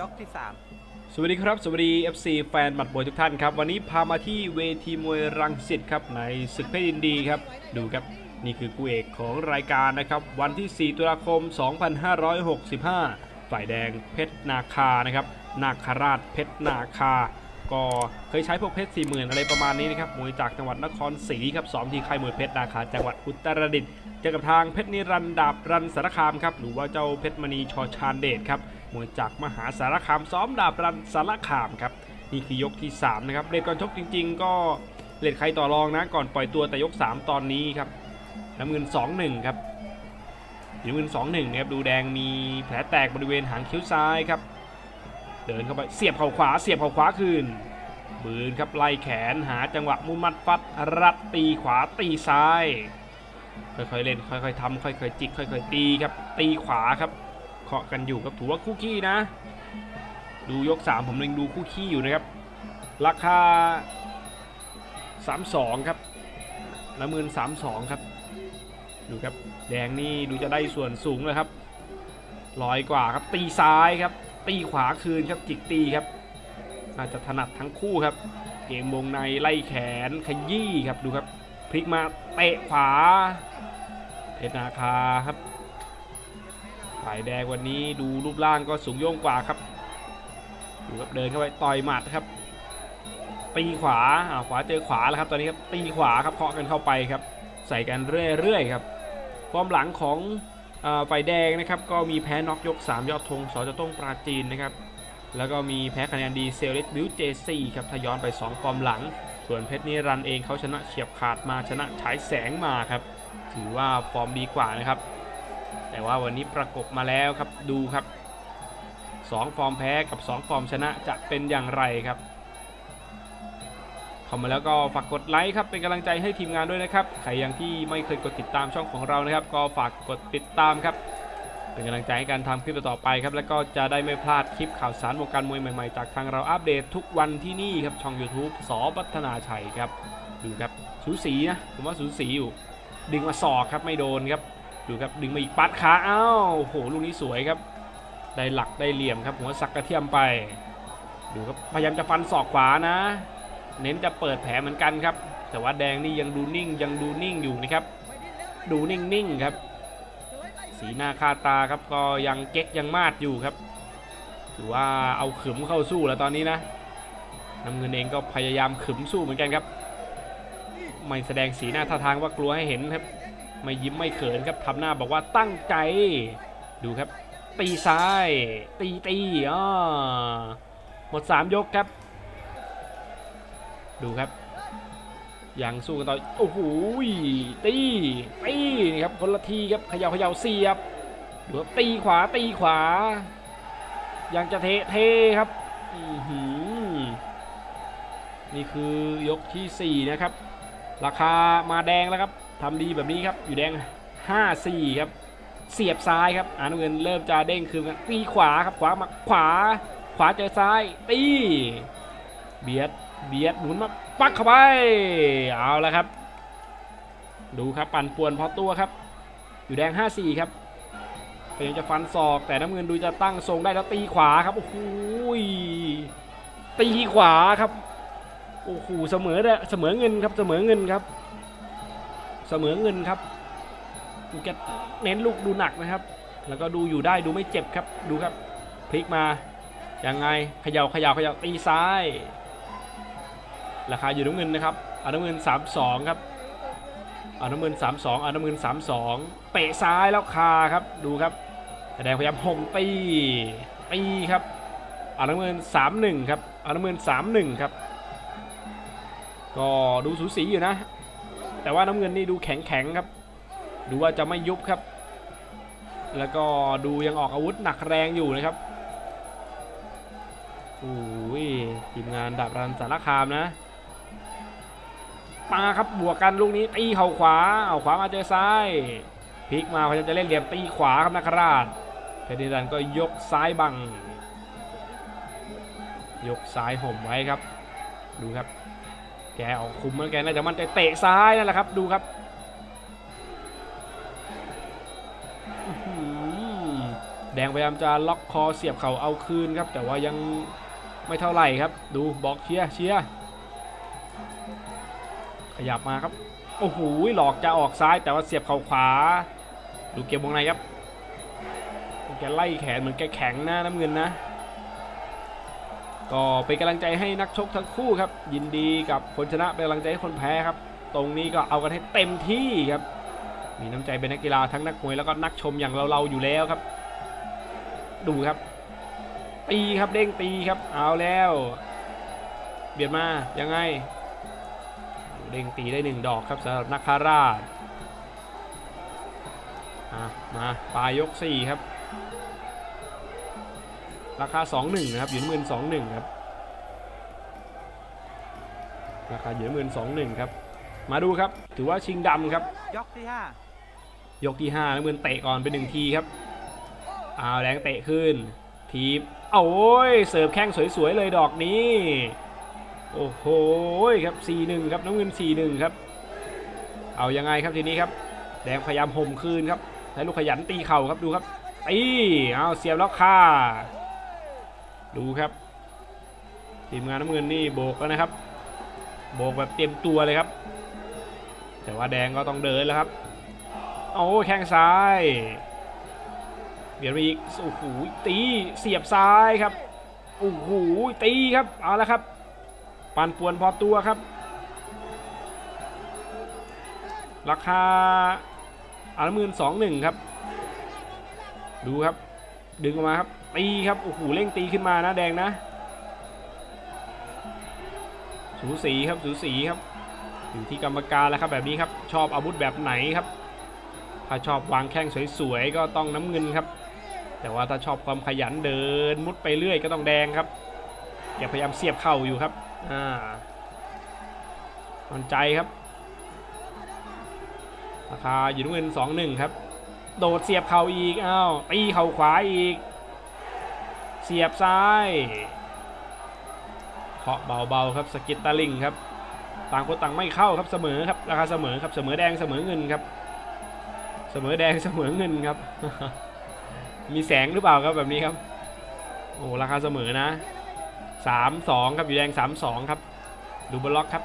ยกที่สามสวัสดีครับ สวัสดี FC แฟนหมัดมวยทุกท่านครับ วันนี้พามาที่เวทีมวยรังสิตครับ ในศึกเพชรยินดีครับ ดูครับ นี่คือคู่เอกของรายการนะครับ วันที่ 4 ตุลาคม 2565 ฝ่ายแดงเพชรนาคานะครับ นาคราชเพชรนาคา ก็เคยใช้พวกเพชรสี่หมื่นอะไรประมาณนี้นะครับมวยจากจังหวัดนครศรีครับซ้อมที่ค่ายมวยเพชรนาคา จังหวัดอุตรดิตถ์เจอกับทางเพชรนิรันดร์ดาบรันสารคามครับหรือว่าเจ้าเพชรมณีชอชานเดชครับ มวยจากมหาสารคามซ้อมดาบรันสารคามครับนี่คือยกที่ 3 นะครับเลทก่อนชกจริง ๆ ก็เลทใครต่อรองนะก่อนปล่อยตัวแต่ยก 3 ตอนนี้ครับน้ำเงิน 2-1 ครับน้ำเงิน 2-1นะครับดูแดงมีแผลแตกบริเวณหางคิ้วซ้ายครับ เดินเข้าไปเสียบเข่าขวา เสียบเข่าขวาคืนบืนครับไล่แขนหาจังหวะมุมมัดฟัดรัดตีขวาตีซ้าย ค่อยๆเล่นค่อยๆทำค่อยๆจิกค่อยๆตีครับตีขวาครับ เคาะกันอยู่ครับถือว่าคู่ขี้นะ ดูยก 3 ผมยังดูคู่ขี้อยู่นะครับ ราคา 32 ครับน้ำเงิน32ครับ ดูครับแดงนี่ดูจะได้ส่วนสูงเลยครับลอยกว่าครับตีซ้ายครับ ตีขวาคืนครับจิกตีครับน่าจะถนัดทั้งคู่ครับ เกมวงในไล่แขนขยี้ครับดูครับพลิกมาเตะขวาเพชรนาคาครับ ฝ่ายแดงวันนี้ดูรูปร่างก็สูงโย่งกว่าครับดูครับเดินเข้าไปต่อยหมัดครับ ตีขวาอ่าขวาเจอขวาแล้วครับตอนนี้ครับตีขวาครับเคาะกันเข้าไปครับ ใส่กันเรื่อยๆครับฟอร์มหลังของฝ่ายแดงนะครับก็มีแพ้น็อกยก 3 ยอดธงสจะต้องปราจีนนะครับแล้วก็มีแพ้คะแนนดีเซลเลตบิวเจซี่ครับถ้าย้อนไป 2 ฟอร์มหลัง ส่วนเพชรนิรันเองเขาชนะเฉียบขาดมาชนะฉายแสงมาครับ ถือว่าฟอร์มดีกว่านะครับ แต่ว่าวันนี้ประกบมาแล้วครับดูครับ 2 ฟอร์มแพ้กับ 2 ฟอร์มชนะจะเป็นอย่างไรครับเข้ามาแล้วก็ฝากกดไลค์ครับเป็นกำลังใจให้ทีมงานด้วยนะครับใครยังที่ไม่เคยกดติดตามช่องของเรานะครับ ก็ฝากกดติดตามครับ เป็นกำลังใจให้การทำคลิปต่อไปครับแล้วก็จะได้ไม่พลาดคลิปข่าวสารวงการมวยใหม่ๆ จากทางเราอัปเดตทุกวันที่นี่ครับช่อง YouTube สอพัฒนาชัยครับดูครับสูสีนะผมว่าสูสีอยู่ดึงมาศอกครับไม่โดนครับ ดูครับดึงมาอีกปัดขาอ้าวโหลูกนี้สวยครับ ได้หลักได้เหลี่ยมครับหัวสักกระเทียมไป ดูครับพยายามจะฟันศอกขวานะ เน้นจะเปิดแผลเหมือนกันครับ แต่ว่าแดงนี่ยังดูนิ่งยังดูนิ่งอยู่นะครับ ดูนิ่งๆครับ สีหน้าคาตาครับก็ยังเก๊กยังมาดอยู่ครับถือว่าเอาขึมเข้าสู้แล้วตอนนี้นะน้ำเงินเองก็พยายามขึมสู้เหมือนกันครับ ไม่แสดงสีหน้าท่าทางว่ากลัวให้เห็นครับ ไม่ยิ้มไม่เขินครับทำหน้าบอกว่าตั้งใจ ดูครับ ตีซ้าย ตีตีอ๋อหมด 3 ยกครับ ดูครับยังสู้กันต่อโอ้โหตีตีนี่ครับคนละทีครับเขย่าเขย่าเสียบดูครับตีขวาตีขวา ยังจะเทเทครับอื้อหือนี่คือยกทีสี่ 4 นะครับ ราคามาแดงแล้วครับ ทำดีแบบนี้ครับ อยู่แดง 5-4 ครับ เสียบซ้ายครับอ่านำเงินเริ่มจะเด้งคืนกันตีขวาครับขวามาขวา ขวาเจอซ้ายตีเบียดเบียดหมุนมาปักเข้าไปเอาแล้วครับ ดูครับปั่นป่วนพอตัวครับ อยู่แดง 5-4 ครับพยายามจะฟันศอกแต่น้ำเงินดูจะตั้งทรงได้แล้วตีขวาครับโอ้โหตีขวาครับโอ้โหเสมอเลยเสมอเงินครับเสมอเงินครับ เสมอเงินครับดูแกเน้นลูกดูหนักนะครับ แล้วก็ดูอยู่ได้ดูไม่เจ็บครับดูครับพลิกมายังไงเขย่าเขย่าเขย่าตีซ้าย ราคาอยู่น้ำเงินนะครับอาน้ำเงิน 32 ครับอาน้ำเงิน 32อาน้ำเงิน 32 เตะซ้ายแล้วคาครับดูครับแสดงพยายามห่มตีตีครับอาน้ำเงิน 31 ครับเอาน้ำเงิน 31 ครับก็ดูสูสีอยู่นะ แต่ว่าน้ำเงินนี่ดูแข็งแข็งครับ ดูว่าจะไม่ยุบครับ แล้วก็ดูยังออกอาวุธหนักแรงอยู่นะครับโอ้ยทีมงานดับรันสารคามนะมาครับบวกกันลูกนี้ตีเข่าขวาเอาขวามาเจอซ้ายพลิกมาพยายามจะเล่นเหลี่ยมตีขวาครับนักราชเพชรนิรันดร์ก็ยกซ้ายบัง ยกซ้ายห่มไว้ครับ ดูครับ แกออกคุมแล้วแกน่าจะมันใจเตะซ้ายนั่นแหละครับดูครับแดงพยายามจะล็อกคอเสียบเข่าเอาคืนครับ แต่ว่ายังไม่เท่าไหร่ครับ ดูบอกเชียเชียขยับมาครับโอ้โหหลอกจะออกซ้ายแต่ว่าเสียบเข่าขวา ดูเกมวงในครับแกไล่แขนเหมือนแกแข็งนะน้ำเงินนะ ก็เป็นกำลังใจให้นักชกทั้งคู่ครับ ยินดีกับคนชนะเป็นกำลังใจให้คนแพ้ครับ ตรงนี้ก็เอากันให้เต็มที่ครับ มีน้ำใจเป็นนักกีฬาทั้งนักมวยแล้วก็นักชมอย่างเราๆอยู่แล้วครับ ดูครับ ตีครับเด้งตีครับ เอาแล้ว เบียดมายังไงเด้งตีได้หนึ่งดอกครับสำหรับนักคาราชอะมาปลายยกสี่ครับ ราคา 21นะครับหยุนหมื่นสองหนึ่งครับ ราคาหยุนหมื่นสองหนึ่งครับ มาดูครับ ถือว่าชิงดำครับ ยกที่ห้ายกที่5น้ำเงินเตะก่อนเป็นหนึ่งทีครับอ้าวแรงเตะขึ้น ทีบโอ้ย เสิร์ฟแข้งสวยๆเลยดอกนี้ โอ้โหครับ 4-1 ครับน้ำเงิน 4-1 ครับ เอายังไงครับทีนี้ครับ แดงพยายามห่มคืนครับใช้ลูกขยันตีเข่าครับดูครับตีเอาเสียบแล้วค่า ดูครับ ทีมงานน้ำเงินนี่โบกแล้วนะครับ โบกแบบเต็มตัวเลยครับ แต่ว่าแดงก็ต้องเดินแล้วครับโอ้แข้งซ้ายเบียดไปอีกโอ้โหตีเสียบซ้ายครับโอ้โหตีครับเอาละครับปันป่วนพอตัวครับ ราคาอันละหมื่นสองหนึ่งครับ ดูครับ ดึงออกมาครับ ตีครับโอ้โหเร่งตีขึ้นมานะแดงนะ สูสีครับสูสีครับอยู่ที่กรรมการแล้วครับแบบนี้ครับชอบอาวุธแบบไหนครับ ถ้าชอบวางแข้งสวยๆก็ต้องน้ำเงินครับ แต่ว่าถ้าชอบความขยันเดินมุดไปเรื่อยก็ต้องแดงครับอย่าพยายามเสียบเข่าอยู่ครับอ่ามันใจครับราคาอยู่น้ำเงินสองหนึ่งครับโดดเสียบเข่าอีกอ้าวตีเข่าขวาอีก เสียบซ้ายเคาะเบาๆครับสกิตตาลิงครับ ต่างคนต่างไม่เข้าครับเสมอครับราคาเสมอครับเสมอแดงเสมอเงินครับ เสมอแดงเสมอเงินครับ มีแสงหรือเปล่าครับแบบนี้ครับโอ้ราคาเสมอนะสามสองครับอยู่แดงสามสองครับ ดูบล็อกครับ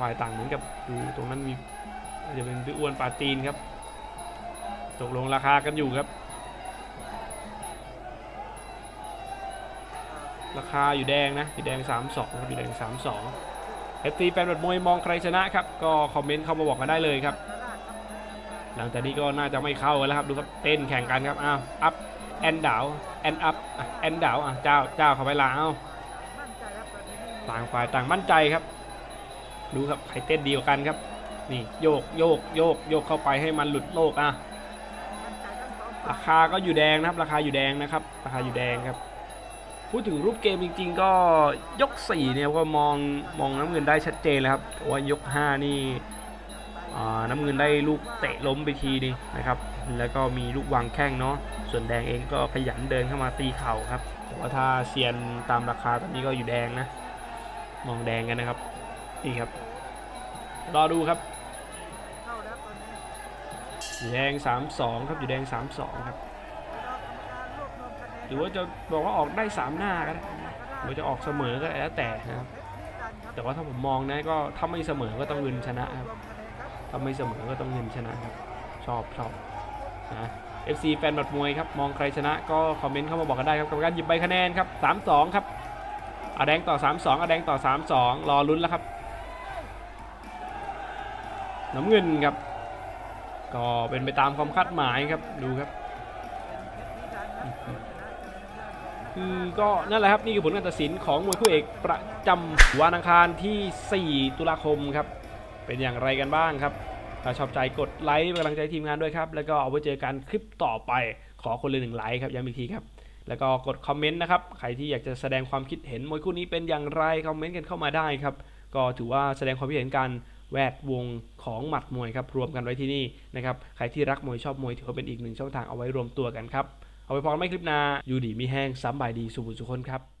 ฝ่ายต่างเหมือนกับดูตรงนั้นมีจะเป็นพี่อ้วนปาตีนครับ ตกลงราคากันอยู่ครับ ราคาอยู่แดงนะอยู่แดง 32ครับอยู่แดง 32 FC แฟนบอลมวยมองใครชนะครับ ก็คอมเมนต์เข้ามาบอกกันได้เลยครับ หลังจากนี้ก็น่าจะไม่เข้ากันแล้วครับดูครับเต้นแข่งกันครับอ้าวอัพแอนดาวแอนอัพแอนดาวอะเจ้าเจ้าเข้าไปละเอ้าต่างฝ่ายต่างมั่นใจครับ ดูครับใครเต้นดีกว่ากันครับ นี่โยกโยกโยกโยกเข้าไปให้มันหลุดโลกอะราคาก็อยู่แดงนะครับ ราคาอยู่แดงนะครับ ราคาอยู่แดงครับ พูดถึงรูปเกมจริง ๆ ก็ยก 4 เนี่ยก็มองมองน้ำเงินได้ชัดเจนเลยครับแต่ว่ายก 5 นี่น้ำเงินได้ลูกเตะล้มไปทีนึงนะครับ แล้วก็มีลูกวางแข้งเนาะส่วนแดงเองก็ขยันเดินเข้ามาตีเข่าครับแต่ว่าถ้าเซียนตามราคาตอนนี้ก็อยู่แดงนะ มองแดงกันนะครับนี่ครับ รอดูครับอยู่แดง 3-2 ครับอยู่แดง 3-2 ครับ หรือว่าจะบอกว่าออกได้ 3 หน้าก็ได้หรือว่าจะออกเสมอก็แล้วแต่นะครับแต่ว่าถ้าผมมองนะก็ถ้าไม่เสมอก็ต้องเงินชนะครับถ้าไม่เสมอก็ต้องเงินชนะครับ ชอบชอบนะ FC แฟนบัดมวยครับมองใครชนะก็คอมเมนต์เข้ามาบอกกันได้ครับกับการหยิบใบคะแนนครับ3-2 ครับอาแดงต่อ 3-2อาแดงต่อ 3-2 รอลุ้นแล้วครับ น้ำเงินครับ ก็เป็นไปตามความคาดหมายครับดูครับ คือก็นั่นแหละครับนี่คือผลการตัดสินของมวยคู่เอกประจำวันอังคารที่ 4 ตุลาคมครับ เป็นอย่างไรกันบ้างครับ ถ้าชอบใจกดไลค์เป็นกำลังใจทีมงานด้วยครับ แล้วก็เอาไว้เจอกันคลิปต่อไปขอคนละหนึ่งไลค์ครับย้ำอีกทีครับ แล้วก็กดคอมเมนต์นะครับ ใครที่อยากจะแสดงความคิดเห็นมวยคู่นี้เป็นอย่างไรคอมเมนต์กันเข้ามาได้ครับ ก็ถือว่าแสดงความคิดเห็นกันแวดวงของหมัดมวยครับรวมกันไว้ที่นี่นะครับใครที่รักมวยชอบมวยถือว่าเป็นอีกหนึ่งช่องทางเอาไว้รวมตัวกันครับ เอาไปพอกันไม่คลิปหนาอยู่ดีมีแห้งซ้ำบายดีสุบุสุคนครับ